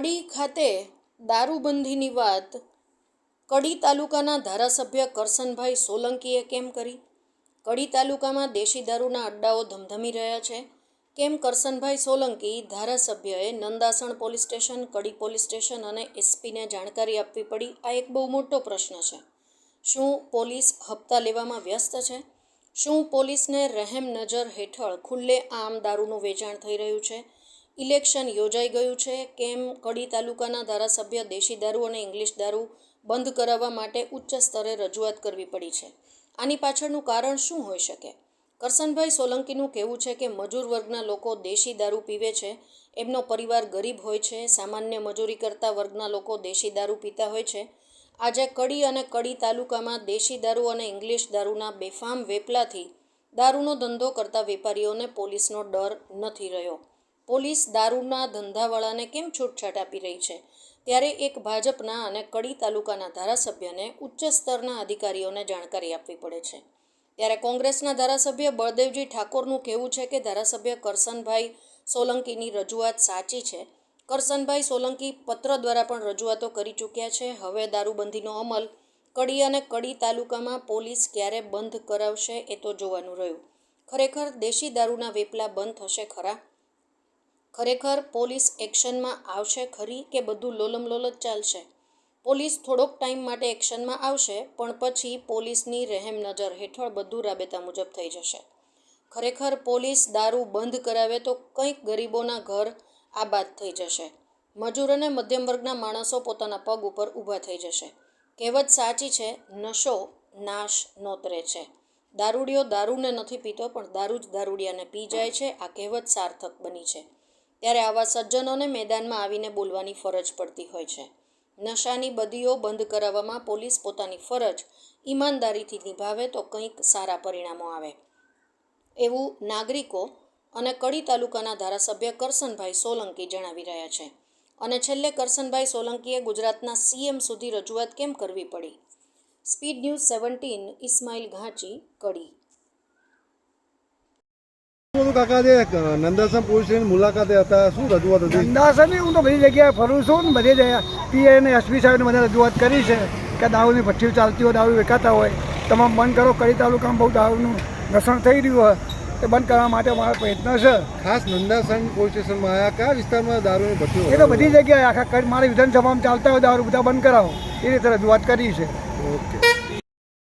કડી ખાતે દારૂબંધીની વાત કડી તાલુકાના ધારાસભ્ય કરસનભાઈ સોલંકીએ કેમ કરી? કડી તાલુકામાં દેશી દારૂના અડ્ડાઓ ધમધમી રહ્યા છે. કેમ Karsanbhai Solanki ધારાસભ્યએ Nandasan police station, Kadi police station અને એસપીને જાણકારી આપવી પડી? આ એક બહુ મોટો પ્રશ્ન છે. શું પોલીસ હપ્તા લેવામાં વ્યસ્ત છે? શું પોલીસને રહેમ નજર હેઠળ ખુલ્લે આમ દારૂનું વેચાણ થઈ રહ્યું છે? ઇલેક્શન યોજાઈ ગયું છે. કેમ? કડી તાલુકાના ધારાસભ્ય દેશી દારૂ અને ઇંગ્લિશ દારૂ બંધ કરાવવા માટે ઉચ્ચ સ્તરે રજૂઆત કરવી પડી છે. આની પાછળનું કારણ શું હોઈ શકે? કરસનભાઈ સોલંકીનું કહેવું છે કે, મજૂર વર્ગના લોકો દેશી દારૂ પીવે છે. એમનો પરિવાર ગરીબ હોય છે. સામાન્ય મજૂરી કરતા વર્ગના લોકો દેશી દારૂ પીતા હોય છે. આજે કડી અને કડી તાલુકામાં દેશી દારૂ અને ઇંગ્લિશ દારૂના બેફામ વેપલાથી દારૂનો ધંધો કરતા વેપારીઓને પોલીસનો ડર નથી રહ્યો. પોલીસ દારૂના ધંધાવાળાને કેમ છૂટછાટ આપી રહી છે? ત્યારે એક ભાજપના અને કડી તાલુકાના ધારાસભ્યને ઉચ્ચ સ્તરના અધિકારીઓને જાણકારી આપવી પડે છે. ત્યારે કોંગ્રેસના ધારાસભ્ય બળદેવજી ઠાકોરનું કહેવું છે કે ધારાસભ્ય કરસનભાઈ સોલંકીની રજૂઆત સાચી છે. કરસનભાઈ સોલંકી પત્ર દ્વારા પણ રજૂઆતો કરી ચૂક્યા છે. હવે દારૂબંધીનો અમલ કડી અને કડી તાલુકામાં પોલીસ ક્યારે બંધ કરાવશે એ તો જોવાનું રહ્યું. ખરેખર દેશી દારૂના વેપલા બંધ થશે ખરા? ખરેખર પોલીસ એક્શનમાં આવશે ખરી કે બધું લોલમ લોલ ચાલશે? પોલીસ થોડોક ટાઈમ માટે એક્શનમાં આવશે, પણ પછી પોલીસની રહેમ નજર હેઠળ બધું રાબેતા મુજબ થઈ જશે. ખરેખર પોલીસ દારૂ બંધ કરાવે તો કંઈક ગરીબોના ઘર આબાદ થઈ જશે. મજૂર અને મધ્યમ વર્ગના માણસો પોતાના પગ ઉપર ઊભા થઈ જશે. કહેવત સાચી છે, નશો નાશ નોતરે છે. દારૂડિયો દારૂને નથી પીતો, પણ દારૂ જ દારૂડિયાને પી જાય છે, આ કહેવત સાર્થક બની છે. ત્યારે આવા સજ્જનોને મેદાનમાં આવીને બોલવાની ફરજ પડતી હોય છે. નશાની બદીઓ બંધ કરાવવામાં પોલીસ પોતાની ફરજ ઈમાનદારીથી નિભાવે તો કંઈક સારા પરિણામો આવે. એવું નાગરિકો અને કડી તાલુકાના ધારાસભ્ય કરસનભાઈ સોલંકી જણાવી રહ્યા છે. અને છેલ્લે કરસનભાઈ સોલંકીએ ગુજરાતના સીએમ સુધી રજૂઆત કેમ કરવી પડી? Speed news seventeen, Ismail Ghanchi, Kadi. બોલું કાકા જે નંદાસમ પોલીસ સ્ટેશન મુલાકાતે હતા શું રજૂઆત હતી? અંદાજની હું તો બધી જગ્યાએ ફરું છું ને બધી જગ્યાએ. પીએ અને એસપી સાહેબને બધા રજૂઆત કરી છે કે દારૂની ભઠ્ઠીઓ ચાલતી હોય દારૂ વેચાતા હોય. તમામ બંધ કરો કડી તાલુકામાં બહુ દારૂનું ઘસણ થઈ રહ્યું હોય તે બંધ કરવા માટે મારો પ્રયત્ન છે. ખાસ નંદાસન પોલીસ સ્ટેશનમાં આવ્યા કયા વિસ્તારમાં દારૂની એ તો બધી જગ્યાએ આખા કડી- મારી વિધાનસભામાં ચાલતા હોય દારૂ બધા બંધ કરાવો. એ રીતે રજૂઆત કરી છે. ઓકે.